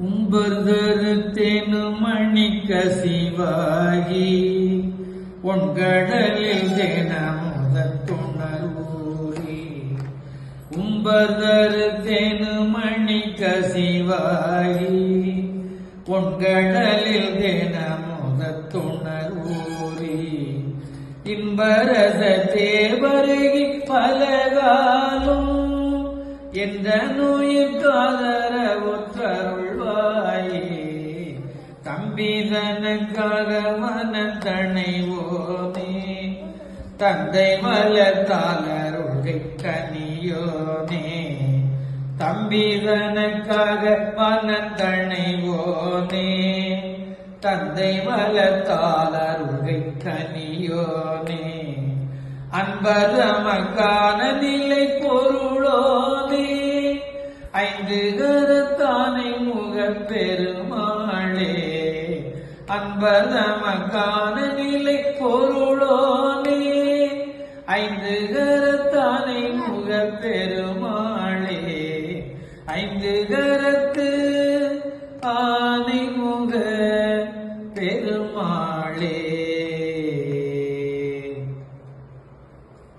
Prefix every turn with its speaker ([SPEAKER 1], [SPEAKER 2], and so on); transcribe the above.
[SPEAKER 1] உம்பர்தரு தெனுமணி கசிவாகி உண்கடலில் தினமுத துணர்வூரி உம்பர்தரு தெனுமணி கசிவாகி உண்கடலில் தினமுத துணர்வூரி இன்பரச தேவருகி பலகாலும் என்ற நோயிற் காதரவுற்றருள்வாயே தம்பிதனுக்காக மனத்தணைவோனே தந்தை மலத்தாளருகை கனியோனே தம்பிதனுக்காக மனத்தணைவோனே தந்தை மலத்தாளருகை கனியோனே அன்பரமக்கான நிலை பொருளோ தந்தரத்தானை முகப்பெருமாளே அன்பதமக்கான நிலை பொருளோனே ஐந்து கரத்தானை முகப்பெருமாளே ஐந்து கரத்து ஆனை முக பெருமாளே